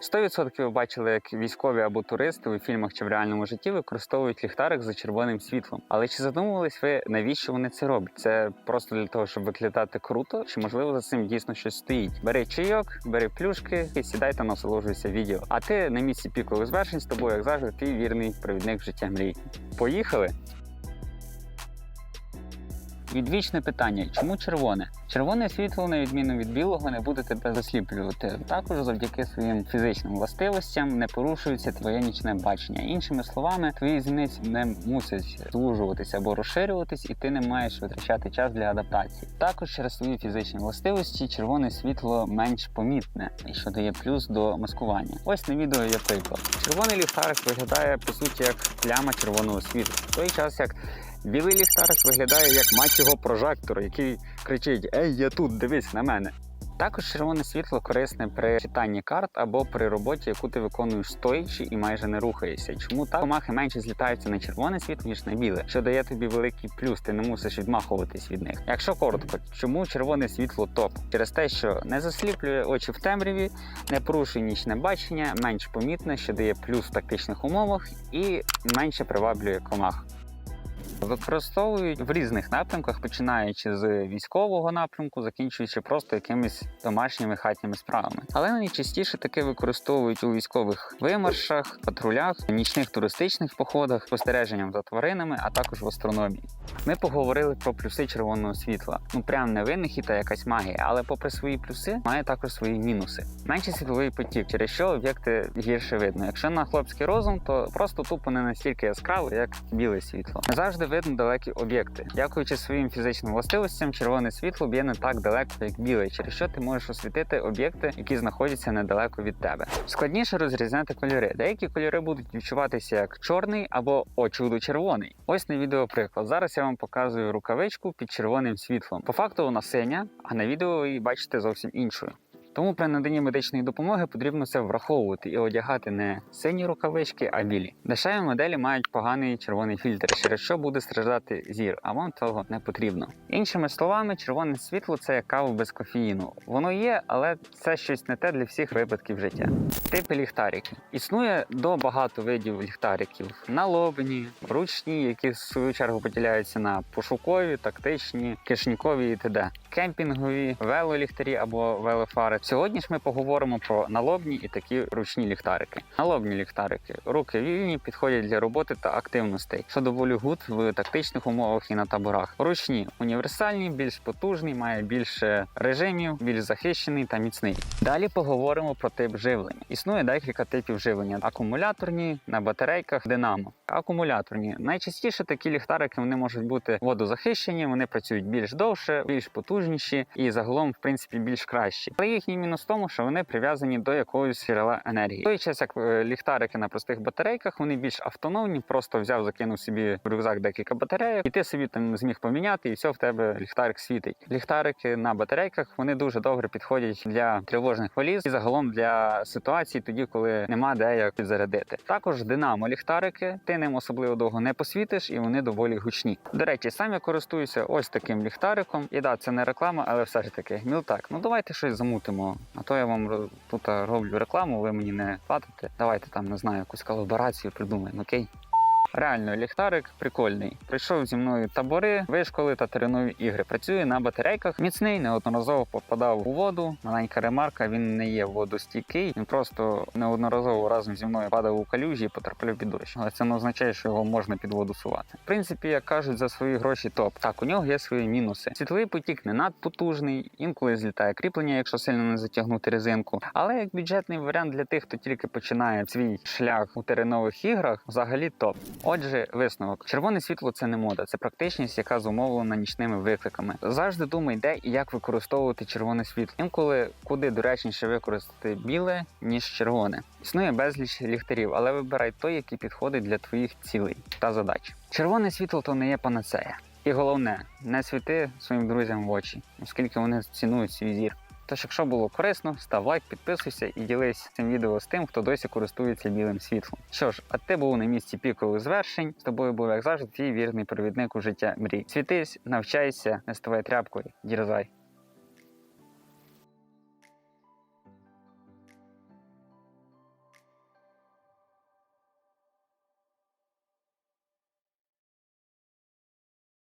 100% ви бачили, як військові або туристи у фільмах чи в реальному житті використовують ліхтарик за червоним світлом. Але чи задумувались ви, навіщо вони це роблять? Це просто для того, щоб виглядати круто, чи можливо за цим дійсно щось стоїть? Бери чайок, бери плюшки і сідай та насолоджуйся відео. А ти на місці пікових звершень з тобою, як завжди, твій вірний провідник життя мрій. Поїхали! Відвічне питання: чому червоне? Червоне світло, на відміну від білого, не буде тебе засліплювати. Також завдяки своїм фізичним властивостям не порушується твоє нічне бачення. Іншими словами, твої зіниці не мусять звужуватися або розширюватись, і ти не маєш витрачати час для адаптації. Також через свої фізичні властивості червоне світло менш помітне, що дає плюс до маскування. Ось на відео є приклад. Червоний ліхтарик виглядає по суті як пляма червоного світла. В той час як Білий ліхтарик виглядає як мать його прожектор, який кричить: Ей, я тут, дивись на мене. Також червоне світло корисне при читанні карт або при роботі, яку ти виконуєш стоячи і майже не рухаєшся. Чому так комахи менше злітаються на червоне світло, ніж на біле, що дає тобі великий плюс, ти не мусиш відмахуватись від них. Якщо коротко, чому червоне світло топ? Через те, що не засліплює очі в темряві, не порушує нічне бачення, менш помітне, що дає плюс в тактичних умовах і менше приваблює комах. Використовують в різних напрямках, починаючи з військового напрямку, закінчуючи просто якимись домашніми хатніми справами. Але найчастіше таки використовують у військових вимаршах, патрулях, нічних туристичних походах, спостереженням за тваринами, а також в астрономії. Ми поговорили про плюси червоного світла. Ну прям не винахід та якась магія, але попри свої плюси, має також свої мінуси. Менший світловий потік, через що об'єкти гірше видно. Якщо на хлопський розум, то просто тупо не настільки яскраво, як біле світло. Не завжди видно далекі об'єкти. Дякуючи своїм фізичним властивостям, червоне світло б'є не так далеко, як біле, через що ти можеш освітити об'єкти, які знаходяться недалеко від тебе. Складніше розрізняти кольори. Деякі кольори будуть відчуватися як чорний або о чудо червоний. Ось на відео приклад. Зараз я вам показую рукавичку під червоним світлом. По факту вона синя, а на відео ви її бачите зовсім іншою. Тому при наданні медичної допомоги потрібно це враховувати і одягати не сині рукавички, а білі. Дешеві моделі мають поганий червоний фільтр, через що буде страждати зір, а вам того не потрібно. Іншими словами, червоне світло це як кава без кофеїну. Воно є, але це щось не те для всіх випадків життя. Типи ліхтариків. Існує до багато видів ліхтариків: налобні, ручні, які в свою чергу поділяються на пошукові, тактичні, кишнікові і т.д. кемпінгові, велоліхтарі або велофари. Сьогодні ж ми поговоримо про налобні і такі ручні ліхтарики. Налобні ліхтарики. Руки вільні підходять для роботи та активностей, що доволі гуд в тактичних умовах і на таборах. Ручні універсальні, більш потужний, має більше режимів, більш захищений та міцний. Далі поговоримо про тип живлення. Існує декілька типів живлення: акумуляторні на батарейках, динамо. Акумуляторні найчастіше такі ліхтарики вони можуть бути водозахищені, вони працюють більш довше, більш потужніші і загалом, в принципі, більш кращі. Але їхній мінус в тому, що вони прив'язані до якогось джерела енергії. В той час, як е, ліхтарики на простих батарейках, вони більш автономні, просто взяв, закинув собі в рюкзак декілька батарейок, і ти собі там зміг поміняти, і все в тебе ліхтарик світить. Ліхтарики на батарейках вони дуже добре підходять для тривожних валіз і загалом для ситуацій, тоді коли нема де як підзарядити. Також динамо ліхтарики, ти ним особливо довго не посвітиш, і вони доволі гучні. До речі, сам я користуюся ось таким ліхтариком. І да, це не реклама, але все ж таки. Мілтак, ну давайте щось замутимо. А то я вам тут роблю рекламу, ви мені не платите. Давайте там не знаю, якусь колаборацію придумаємо, окей? Реально, ліхтарик прикольний. Прийшов зі мною табори, вишколи та теренові ігри. Працює на батарейках. Міцний, неодноразово попадав у воду. Маленька ремарка, він не є водостійкий. Він просто неодноразово разом зі мною падав у калюжі і потрапляв під дощ. Але це не означає, що його можна під воду сувати. В принципі, як кажуть, за свої гроші топ. Так, у нього є свої мінуси. Світловий потік не надпотужний, інколи злітає кріплення, якщо сильно не затягнути резинку. Але як бюджетний варіант для тих, хто тільки починає свій шлях у теренових іграх, взагалі топ. Отже, висновок: червоне світло це не мода, це практичність, яка зумовлена нічними викликами. Завжди думай, де і як використовувати червоне світло. Інколи куди доречніше використати біле ніж червоне. Існує безліч ліхтарів, але вибирай той, який підходить для твоїх цілей та задач. Червоне світло то не є панацея. І головне, не світи своїм друзям в очі, оскільки вони цінують свій зір. Тож, якщо було корисно, став лайк, підписуйся і ділись цим відео з тим, хто досі користується білим світлом. Що ж, а ти був на місці пікових звершень. З тобою був як завжди твій вірний провідник у життя мрій. Світись, навчайся, не ставай тряпкою, дірзай.